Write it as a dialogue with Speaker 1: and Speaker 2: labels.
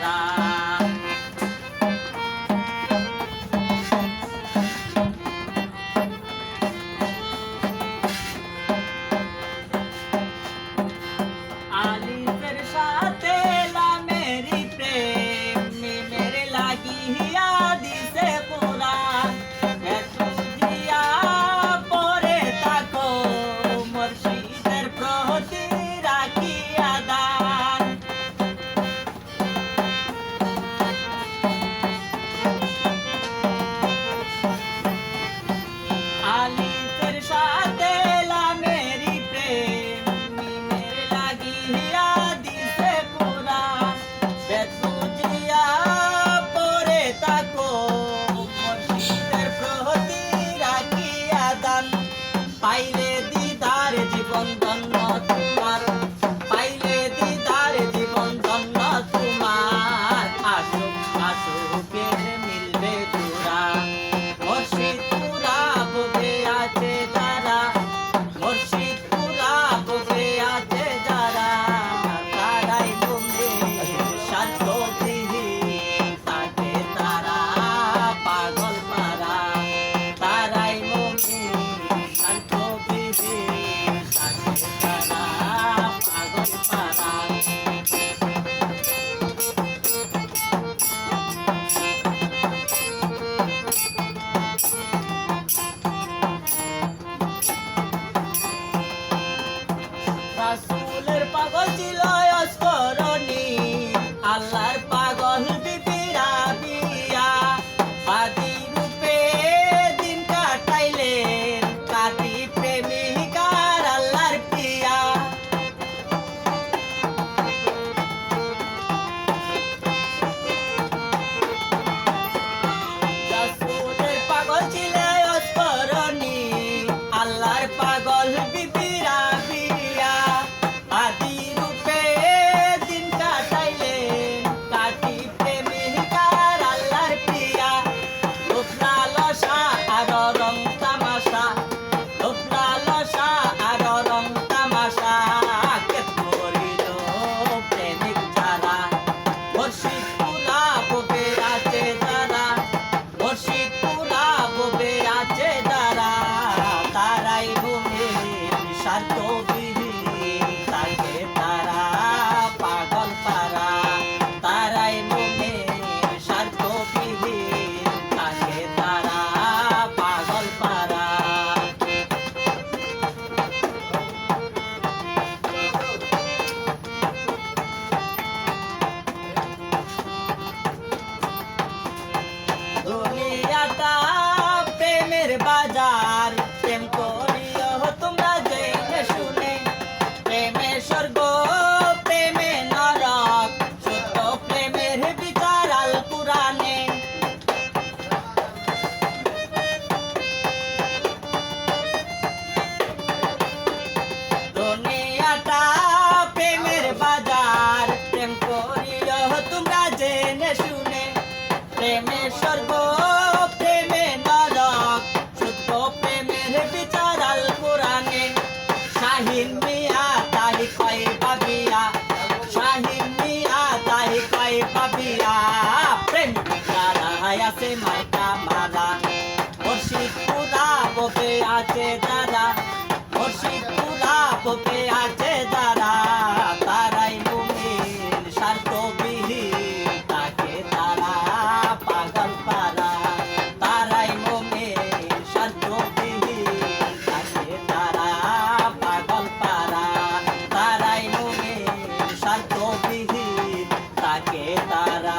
Speaker 1: 라 I don't know. পোপে আছে দাদা মুর্শিদ তুলা পোপে আছে দাদা তারাই তাকে তারা পাগল পারা। তারাই মুমিন, স্বার্থবিহীন, তাকে তারা পাগল পারা। তারাই শান্ত স্বার্থবিহীন, তাকে তারা